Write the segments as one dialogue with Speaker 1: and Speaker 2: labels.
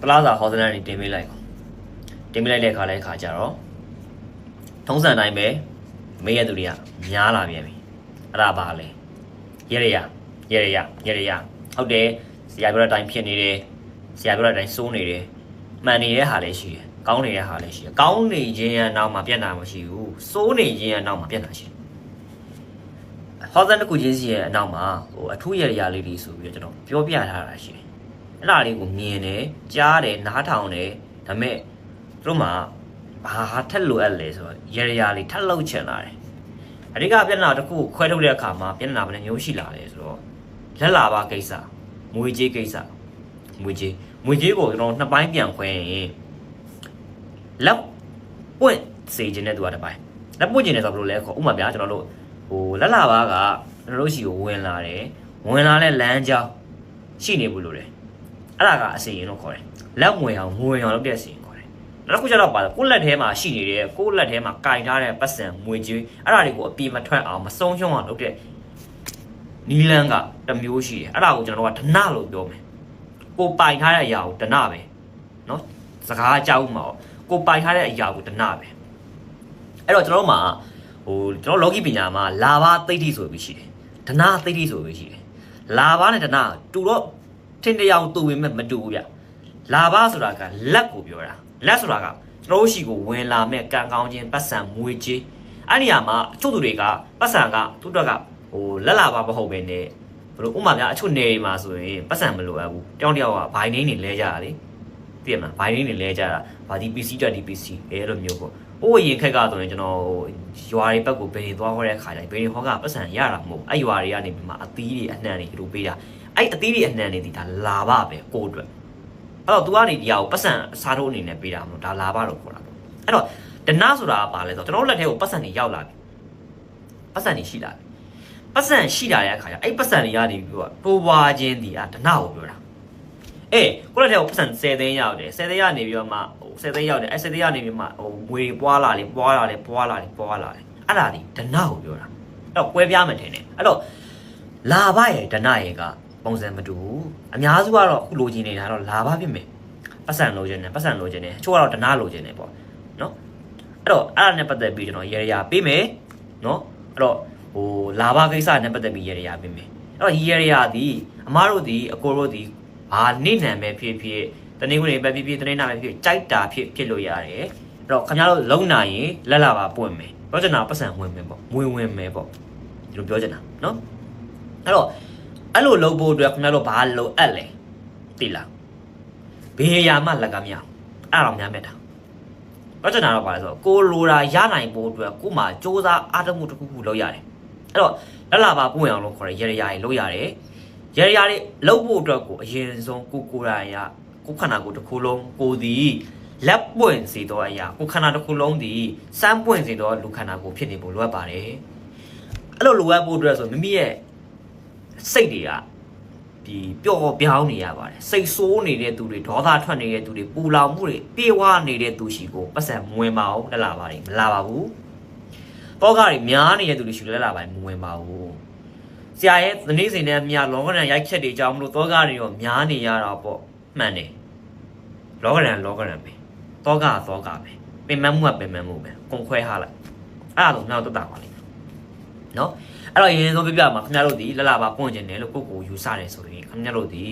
Speaker 1: ပလာဇာဟောစလန်နေတင်ပေးလိုက်တင်ပေးလိုက်တဲ့အခါလဲအခါကြတော့ထုံးစံတိုင်းပဲမေးရသူတွေကများလာပြန်ပြီအဲ့ဒါပါလဲရဲရရရဲရရရဲရရဟုတ်တယ်ဆရာပြောတဲ့အတိုင်းဖြစ်နေတယ်ဆရာပြောတဲ့အတိုင်းစိုးနေတယ်မှန်နေတဲ့ဟာလည်းရှိတယ်ကောင်းနေတဲ့ဟာလည်းရှိတယ်ကောင်းနေခြင်းရနောက်မှာပြဿနာမရှိဘူးစိုးနေခြင်းရနောက်မှာပြဿနာရှိတယ်ဟောစန်တစ်ခုချင်းစီရဲ့အနောက်မှာဟိုအထူးရရလေးတွေဆိုပြီးတော့ကျွန်တော်ပြောပြထားတာရှိတယ် အဲ့ဒါလေးကိုမြင်တယ်ကြားတယ်နားထောင်တယ်ဒါပေမဲ့သူတို့မှဘာထက်လိုအပ်လဲဆိုတော့ရရရလေးထပ်လောက်ချင်လာတယ်အဓိကပြဿနာတစ်ခုကိုခွဲထုတ်တဲ့အခါမှာပြဿနာဘယ်နှမျိုးရှိလာလဲဆိုတော့လက်လာပါကိစ္စမွေကြေးကိစ္စမွေကြေးမွေကြေးကိုကျွန်တော်နှစ်ပိုင်းပြန်ခွဲရင်လက်ပွင့်စေခြင်းတဲ့သူကတစ်ပိုင်းလက်ပွင့်ခြင်းတဲ့ဆိုတော့ဘယ်လိုလဲခေါ်ဥပမာဗျာကျွန်တော်တို့ဟိုလက်လာပါကကျွန်တော်တို့ရှိကိုဝင်လာတယ်ဝင်လာတဲ့လမ်းကြောင်းရှိနေဘူးလို့တယ် အဲ့ဒါကအစီရင်လို့ခေါ်တယ်လက်ဝင်အောင်ငွေအောင်လုပ်တဲ့အစီရင်ခေါ်တယ်နောက်တစ်ခုကျတော့ပါကိုယ့်လက်ထဲမှာရှိနေတဲ့ကိုယ့်လက်ထဲမှာကင်ထားတဲ့ပတ်စံငွေကြေးအဲ့ဒါတွေကိုအပြေမထွက်အောင်မဆုံးရှုံးအောင်လုပ်တဲ့နီလန်းကတစ်မျိုးရှိတယ်အဲ့ဒါကိုကျွန်တော်တို့ကဒနလို့ပြောမယ်ကိုပိုင်ထားတဲ့အရာကိုဒနပဲเนาะစကားအကြောက်မှာကိုပိုင်ထားတဲ့အရာကိုဒနပဲအဲ့တော့ကျွန်တော်တို့မှာဟိုကျွန်တော်လောကီပညာမှာလာဘသိဋ္ဌိဆိုပြီးရှိတယ်ဒနသိဋ္ဌိဆိုပြီးရှိတယ်လာဘနဲ့ဒနတူတော့ ထင်တရားတူပေမဲ့မတူဘူးဗျလာဘဆိုတာကလက်ကိုပြောတာလက်ဆိုတာကကျွန်တော်တို့ရှိကိုဝင်လာမဲ့ကံကောင်းခြင်းပတ်စံမွေကြီးအဲ့ဒီနေရာမှာအချို့သူတွေကပတ်စံကသူတို့ကဟိုလက်လာပါမဟုတ်ပဲနဲ့ဘလို့ဥမာများအချို့နေတွေမှာဆိုရင်ပတ်စံမလိုအပ်ဘူးတောင်းတယောက်ကဘိုင်နေနေလဲကြတာလေသိရမလားဘိုင်နေနေလဲကြတာဗာဒီ PC တက်ဒီ PC အဲလိုမျိုးပေါ့ဟိုအရင်ခက်ကဆိုရင်ကျွန်တော်ရွာတွေဘက်ကိုဘယ်နေသွားခေါ်တဲ့ခါကျရင်ဘယ်နေဟောကပတ်စံရတာမဟုတ်အဲ့ရွာတွေကနေပြီးမှအသီးတွေအနှံတွေသူတို့ပေးတာ အဲ့အသီးတွေအနှံနေသည်ဒါလာဘပဲကိုယ့်အတွက်အဲ့တော့ तू ကနေဒီဟာကိုပတ်စံစားထုတ်အနေနဲ့ပေးတာမလို့ဒါလာဘလို့ခေါ်တာပေါ့အဲ့တော့ဒနဆိုတာကဘာလဲဆိုတော့ကျွန်တော်တို့လက်ထဲကိုပတ်စံတွေရောက်လာပြီပတ်စံတွေရှိလာပြီပတ်စံရှိလာတဲ့အခါကျအဲ့ပတ်စံတွေကနေပြီးတော့တိုးပွားခြင်းဒီဟာဒနကိုပြောတာအေးကိုယ့်လက်ထဲကိုပတ်စံ10သိန်းရောက်တယ်10သိန်းကနေပြီးတော့မှဟို10သိန်းရောက်တယ်အဲ့10သိန်းကနေပြီးမှဟိုငွေပွားလာလေပွားလာလေပွားလာလေပွားလာလေအဲ့ဒါဒီဒနကိုပြောတာအဲ့တော့ကွဲပြားမှထင်တယ်အဲ့တော့လာဘရဲ့ဒနရဲ့က ပုံစံမတူဘူးအများစုကတော့အခုလိုချင်နေတာတော့လာပါဖြစ်မယ်ပတ်စံလိုချင်တယ်ပတ်စံလိုချင်တယ်အချို့ကတော့ဒနာလိုချင်တယ်ပေါ့နော်အဲ့တော့အဲ့ဒါနဲ့ပတ်သက်ပြီးကျွန်တော်ရေရရာပေးမယ်နော်အဲ့တော့ဟိုလာဘကိစ္စနဲ့ပတ်သက်ပြီးရေရရာပေးမယ်အဲ့တော့ရေရရာဒီအမားတို့ဒီအကိုတို့ဒီဘာနေနံပဲဖြစ်ဖြစ်တနေ့ကုန်နေပဲဖြစ်ဖြစ်တနေ့နာပဲဖြစ်ကြိုက်တာဖြစ်ဖြစ်လို့ရတယ်အဲ့တော့ခင်ဗျားတို့လုံနိုင်ရင်လက်လာပါပွင့်မယ်ပြောချင်တာပတ်စံဝင်မယ်ပေါ့ဝင်ဝင်မယ်ပေါ့ဒီလိုပြောချင်တာနော်အဲ့တော့ အဲ့လိုလုပ်ဖို့အတွက်ခင်ဗျားတို့ဘာလိုအပ်လဲသိလားဘေးရာမှလက်ကမရအဲ့တော့များမြတ်တာတော့ကျွန်တော်တော့ပါလဲဆိုတော့ကိုလိုတာရနိုင်ဖို့အတွက်ကိုမှစ조사အားထုတ်မှုတစ်ခုခုလုပ်ရတယ်အဲ့တော့လက်လာပါပွင့်အောင်လို့ခေါ်ရရရရလုပ်ရတယ်ရရရလေးလုပ်ဖို့အတွက်ကိုအရင်ဆုံးကိုကိုရာရကိုခန္ဓာကိုယ်တစ်ခုလုံးကိုသည်လက်ပွင့်စေတော့အရာကိုခန္ဓာတစ်ခုလုံးသည်စမ်းပွင့်စေတော့လူခန္ဓာကိုယ်ဖြစ်နေဖို့လိုအပ်ပါတယ်အဲ့လိုလိုအပ်ဖို့အတွက်ဆိုမိမိရဲ့ စိတ်တွေကဒီပျော်ပြောင်းနေရပါတယ်စိတ်ဆိုးနေတဲ့သူတွေဒေါသထွက်နေတဲ့သူတွေပူလောင်မှုတွေပြေဝနေတဲ့သူရှိကိုပတ်စံမဝင်ပါဘူးလက်လာပါလိမ့်မလာပါဘူးတောကတွေများနေတဲ့သူတွေရှိလက်လာပါလိမ့်မဝင်ပါဘူးဆရာရဲ့သနေ့စဉ်နဲ့မြလောကရန်ရိုက်ချက်တွေကြောင့်မလို့တောကတွေရောများနေရတာပေါ့မှန်တယ်လောကရန်လောကရန်ပဲတောကတောကပဲပင်မမှုကပင်မမှုပဲကုန်ခွဲထားလိုက်အဲ့ဒါတော့နောက်တော့တာပါလိမ့်နော် အဲ့တော့ရင်ဆုံးပြပြမှာခင်ဗျားတို့ဒီလလပါပွင့်ကျင်တယ်လို့ကိုကိုယူဆတယ်ဆိုရင်ခင်ဗျားတို့ဒီ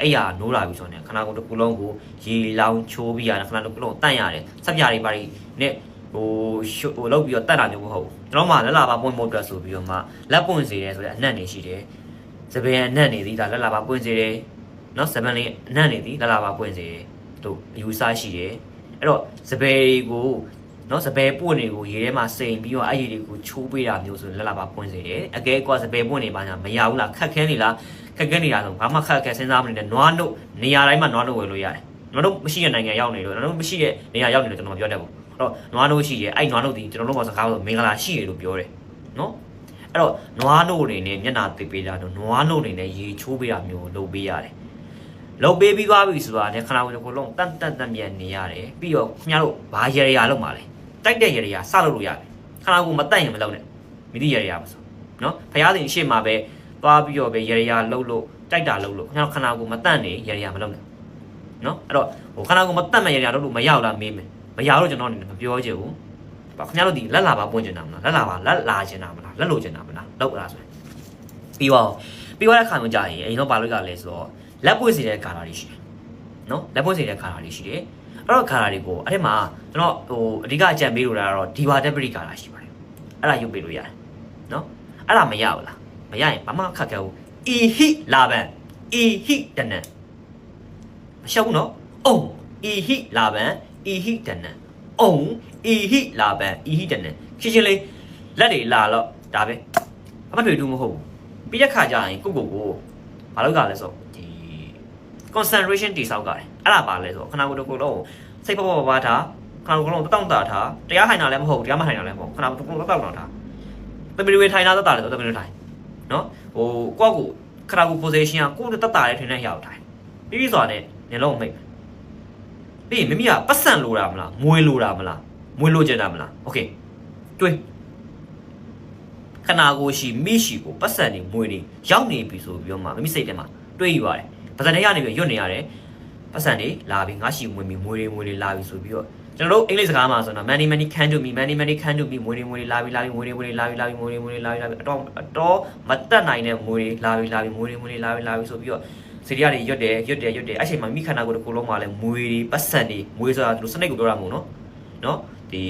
Speaker 1: အဲ့ရနိုးလာပြီဆိုရင်ခဏကုန်တစ်ခုလုံးကိုရေလောင်းချိုးပြီးရတယ်ခဏတစ်ခုလုံးတန့်ရတယ်ဆက်ပြားတွေပါတွေနဲ့ဟိုရှုဟိုလောက်ပြီးတော့တတ်တာမျိုးမဟုတ်ဘူးကျွန်တော်မှလလပါပွင့်ဖို့အတွက်ဆိုပြီးတော့မှလက်ပွင့်စေတယ်ဆိုတဲ့အနက်နေရှိတယ်စပယ်အနက်နေသည်ဒါလလပါပွင့်စေတယ်နော်စပယ်လေးအနက်နေသည်လလပါပွင့်စေတယ်တို့အယူဆရှိတယ်အဲ့တော့စပယ်ကို နော်စပယ်ပွင့်တွေကိုရေထဲမှာစိန်ပြီးတော့အဲ့ရေတွေကိုချိုးပေးတာမျိုးဆိုရင်လက်လာပါပွင့်စေတယ်အကဲကွာစပယ်ပွင့်နေပါညာမရဘူးလားခက်ခဲနေလားခက်ခဲနေတာဆိုဘာမှခက်ခဲစဉ်းစားမနေနဲ့နွားနှုတ်နေရာတိုင်းမှာနွားနှုတ်ဝယ်လို့ရတယ်နွားနှုတ်မရှိတဲ့နိုင်ငံရောက်နေလို့နွားနှုတ်မရှိတဲ့နေရာရောက်နေလို့ကျွန်တော်ပြောတတ်ဘူးအဲ့တော့နွားနှုတ်ရှိတယ်အဲ့နွားနှုတ်ဒီကျွန်တော်တို့ကစကားဆိုမင်္ဂလာရှိတယ်လို့ပြောတယ်နော်အဲ့တော့နွားနှုတ်အနေနဲ့မျက်နှာသိပ်ပေးတာတော့နွားနှုတ်အနေနဲ့ရေချိုးပေးတာမျိုးလုပ်ပေးရတယ်လုပ်ပေးပြီးသွားပြီဆိုတာနဲ့ခဏဝင်တစ်ခုလုံးတန်တန်တန်မြန်နေရတယ်ပြီးတော့ခင်ဗျားတို့ဘာရရရလုပ်မှာလဲ တိုက်တဲ့ရရစလုပ်လို့ရတယ်ခန္ဓာကိုယ်မတက်ရင်မလုပ်နဲ့မိတိရရမဆိုနော်ဖရာသင်ရှေ့မှာပဲသွားပြီးတော့ပဲရရလှုပ်လို့တိုက်တာလှုပ်လို့ခဏခန္ဓာကိုယ်မတက်နေရရမလုပ်နဲ့နော်အဲ့တော့ဟိုခန္ဓာကိုယ်မတတ်မဲ့ရရတော့လို့မရောက်လားမေးမယ်မရတော့ကျွန်တော်အနေနဲ့မပြောချင်ဘူးဘာခင်ဗျားတို့ဒီလက်လာပါပွင့်ချင်တာမလားလက်လာပါလက်လာချင်တာမလားလက်လိုချင်တာမလားလောက်လားဆိုရင်ပြီးတော့ပြီးတော့တဲ့ခါမှကြာရင်အရင်တော့ပါလို့ကလဲဆိုတော့လက်ပွင့်စီတဲ့ကာလာတွေရှိတယ်နော်လက်ပွင့်စီတဲ့ကာလာတွေရှိတယ် အဲ့တော့ကာလာတွေကိုအဲ့ဒီမှာကျွန်တော်ဟိုအဓိကအကြံပေးလို့ရတော့ဒီဘာတက်ပရိကာလာရှိပါတယ်အဲ့ဒါရုပ်ပေးလို့ရတယ်နော်အဲ့ဒါမရဘူးလားမရရင်ဘာမှခက်ခဲဘူးအီဟိလာဘန်အီဟိတနံမရှောက်ဘူးနော်အုံအီဟိလာဘန်အီဟိတနံအုံအီဟိလာဘန်အီဟိတနံရှင်းရှင်းလေးလက်တွေလာတော့ဒါပဲအမတွေ့တူမဟုတ်ဘူးပြီးတဲ့ခါကျရင်ကိုကိုကိုဘာလို့ကလဲဆိုဒီ concentration တိဆောက်ကြတယ်အဲ့ဒါပါလဲဆိုခဏကိုတကူတော့စိတ်ပပပပထားခဏကိုကတော့တောင့်တာထားတရားဟိုင်တာလည်းမဟုတ်တရားမဟိုင်တာလည်းမဟုတ်ခဏကိုတကူတော့တောင့်တာထားတမီတွေထိုင်တာတက်တာလည်းတမီတွေထိုင်နော်ဟိုကိုယ့်ကိုခဏကို position ကကိုယ်တက်တာလည်းထင်တဲ့ရောက်ထိုင်ပြီးပြီးဆိုတာနဲ့နေလုံးမိတ်ပြီးရင်မိမိကပတ်စံလိုတာမလားမွေးလိုတာမလားမွေးလိုချင်တာမလားโอเคတွေးခနာကိုရှိမိရှိကိုပတ်စံနေမွေးနေရောက်နေပြီဆိုပြီးတော့မှမိမိစိတ်ထဲမှာတွေးယူရတယ် ပတ်စံတွေရနေပြီးရွတ်နေရတယ်ပတ်စံတွေလာပြီးငါရှိမွေးပြီးမွေးတွေမွေးတွေလာပြီးဆိုပြီးတော့ကျွန်တော်တို့အင်္ဂလိပ်စကားမှာဆိုတော့ many many can do me many many can do me မွေးတွေမွေးတွေလာပြီးလာပြီးမွေးတွေမွေးတွေလာပြီးလာပြီးမွေးတွေမွေးတွေလာပြီးလာပြီးအတော့အတော့မတက်နိုင်တဲ့မွေးတွေလာပြီးလာပြီးမွေးတွေမွေးတွေလာပြီးလာပြီးဆိုပြီးတော့စီရီယာတွေရွတ်တယ်ရွတ်တယ်ရွတ်တယ်အဲ့ချိန်မှာမိခန္ဓာကိုယ်တစ်ခုလုံးမှာလည်းမွေးတွေပတ်စံတွေမွေးဆိုတာသူစနစ်ကိုပြောတာမဟုတ်နော်နော်ဒီ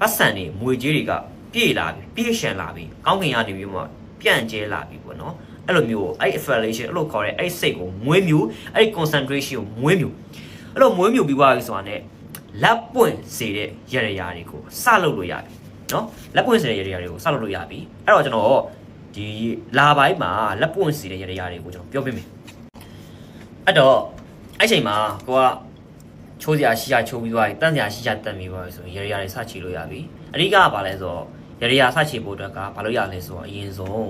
Speaker 1: ပတ်စံတွေမွေးကြီးတွေကပြေးလာပြီပြေးရှန်လာပြီကောင်းကင်ကနေပြီးမှပြန့်ကျဲလာပြီပေါ့နော် အဲ့လိုမျိုးအဲ့ affiliation အဲ့လိုခေါ်တဲ့အဲ့စိတ်ကိုမွေးမြူအဲ့ concentration ကိုမွေးမြူအဲ့လိုမွေးမြူပြီးသွားပြီဆိုတာ ਨੇ လက်ပွင့်စေတဲ့ရရရာတွေကိုစလုပ်လို့ရပြီเนาะလက်ပွင့်စေတဲ့ရရရာတွေကိုစလုပ်လို့ရပြီအဲ့တော့ကျွန်တော်ဒီလာပိုင်းမှာလက်ပွင့်စေတဲ့ရရရာတွေကိုကျွန်တော်ပြောပြမယ်အဲ့တော့အဲ့ချိန်မှာကိုကချိုးစရာရှိရချိုးပြီးသွားပြီတန့်စရာရှိရတန့်ပြီးသွားပြီဆိုရင်ရရရာတွေစချီလို့ရပြီအဓိကကဘာလဲဆိုတော့ရရရာစချီဖို့အတွက်ကဘာလို့ရလဲဆိုတော့အရင်ဆုံး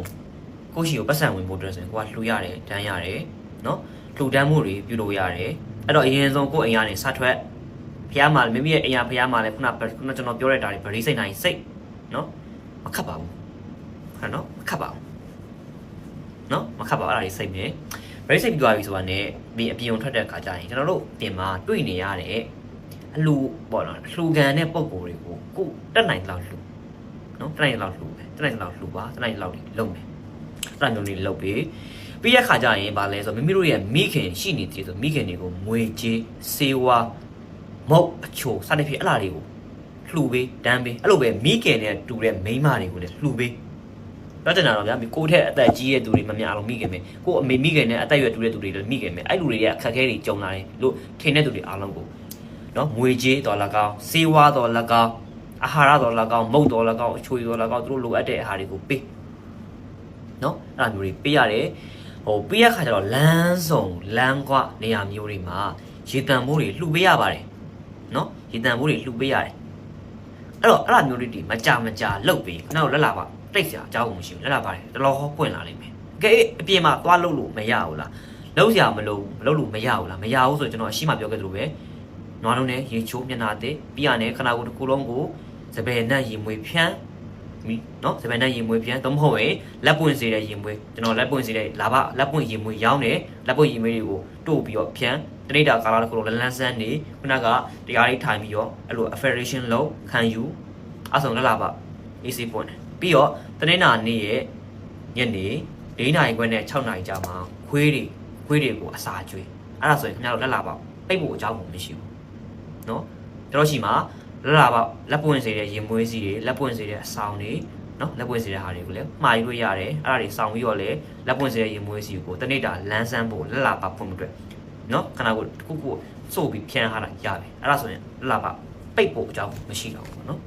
Speaker 1: ကိုရှိကိုပတ်စံဝင်ဖို့အတွက်ဆိုရင်ကိုကလှူရတယ်တန်းရတယ်နော်လှူတန်းမှုတွေပြုလုပ်ရတယ်အဲ့တော့အရင်ဆုံးကိုအိမ်ကနေစထွက်ဖះမှာမိမိရဲ့အိမ်ရဖះမှာလည်းခုနခုနကျွန်တော်ပြောတဲ့တာတွေဗရိစိတ်နိုင်စိတ်နော်မခတ်ပါဘူးဟဲ့နော်မခတ်ပါဘူးနော်မခတ်ပါဘူးအဲ့ဒါတွေစိတ်မြဲဗရိစိတ်ပြီးသွားပြီဆိုတာ ਨੇ ဒီအပြင်ုံထွက်တဲ့အခါကျရင်ကျွန်တော်တို့တင်မှာတွေ့နေရတဲ့အလှပေါ့နော်အလှကန်တဲ့ပုံကိုယ်တွေကိုကိုတက်နိုင်တဲ့လောက်လှနော်တက်နိုင်တဲ့လောက်လှပဲတက်နိုင်တဲ့လောက်လှပါတက်နိုင်တဲ့လောက်လုံမယ် အဲ့ဒါမျိုးလေးလုပ်ပြီးပြီးရခါကျရင်ဗာလဲဆိုမိမိတို့ရဲ့မိခင်ရှိနေသေးဆိုမိခင်တွေကိုမွေကြီးစေဝါမုတ်အချိုစသဖြင့်အဲ့လာတွေကိုလှူပေးတန်းပေးအဲ့လိုပဲမိခင်နဲ့တူတဲ့မိန်းမတွေကိုလည်းလှူပေးပြောချင်တာတော့ဗျာကိုထက်အသက်ကြီးတဲ့သူတွေမများအောင်မိခင်ပဲကိုအမေမိခင်နဲ့အသက်ရွယ်တူတဲ့သူတွေလည်းမိခင်ပဲအဲ့လူတွေကအခက်အခဲတွေကြုံလာတယ်လို့ထင်တဲ့သူတွေအားလုံးကိုနော်ငွေကြေးတော်လကောင်းစေဝါတော်လကောင်းအာဟာရတော်လကောင်းမုတ်တော်လကောင်းအချိုးတော်လကောင်းသူတို့လိုအပ်တဲ့အာဟာရတွေကိုပေး နော်အဲ့လိုမျိုးတွေပေးရတယ်ဟိုပေးရခါကျတော့လမ်းဆောင်လမ်းကွနေရာမျိုးတွေမှာရေတံမိုးတွေလှူပေးရပါတယ်နော်ရေတံမိုးတွေလှူပေးရတယ်အဲ့တော့အဲ့လိုမျိုးတွေဒီမကြမကြလှုပ်ပြီးနောက်လက်လာပါတိတ်စရာအကြောင်းမရှိဘူးလက်လာပါတယ်တလောဟောပွင့်လာလိမ့်မယ်ကဲအပြင်မှာသွားလှုပ်လို့မရဘူးလားလှုပ်စရာမလိုဘူးမလှုပ်လို့မရဘူးလားမရဘူးဆိုတော့ကျွန်တော်အရှိမပြောခဲ့သလိုပဲနွားလုံးနဲ့ရေချိုးမျက်နှာတစ်ပြီးရနဲ့ခနာကိုတစ်ခုလုံးကိုစပယ်နဲ့ရေမွေဖြန်း မီနော်စပယ်နဲ့ရေမွေဖြန်းတော့မဟုတ်ရင်လက်ပွင့်စေတဲ့ရေမွေကျွန်တော်လက်ပွင့်စေတဲ့လာဘလက်ပွင့်ရေမွေရောင်းတယ်လက်ပွင့်ရေမွေတွေကိုတို့ပြီးတော့ဖြန်းတနေ့တာကာလတစ်ခုလုံးလန်းလန်းဆန်းနေခုနကတရားလေးထိုင်ပြီးတော့အဲ့လို affiliation လောက်ခံယူအဆောင်လက်လာပါ AC ပွင့်တယ်ပြီးတော့တနေ့နာနေ့ရဲ့ညနေ၄နာရီခွဲနဲ့6နာရီကြာမှာခွေးတွေခွေးတွေကိုအစာကျွေးအဲ့ဒါဆိုရင်ခင်ဗျားတို့လက်လာပါပိတ်ဖို့အကြောင်းကိုမရှိဘူးเนาะကျွန်တော်ရှိမှာ လွတ်လာပါလက်ပွင့်စေတဲ့ရင်မွေးစီတွေလက်ပွင့်စေတဲ့အဆောင်တွေနော်လက်ပွင့်စေတဲ့ဟာတွေကိုလည်းမှားယူလို့ရတယ်အဲ့ဒါတွေဆောင်ပြီးတော့လည်းလက်ပွင့်စေတဲ့ရင်မွေးစီကိုတနေ့တာလန်းဆန်းဖို့လက်လာပါဖွင့်မှုအတွက်နော်ခဏကိုတစ်ခုခုစို့ပြီးဖြန်းထားတာရတယ်အဲ့ဒါဆိုရင်လက်လာပါပိတ်ဖို့အကြောင်းမရှိတော့ဘူးနော်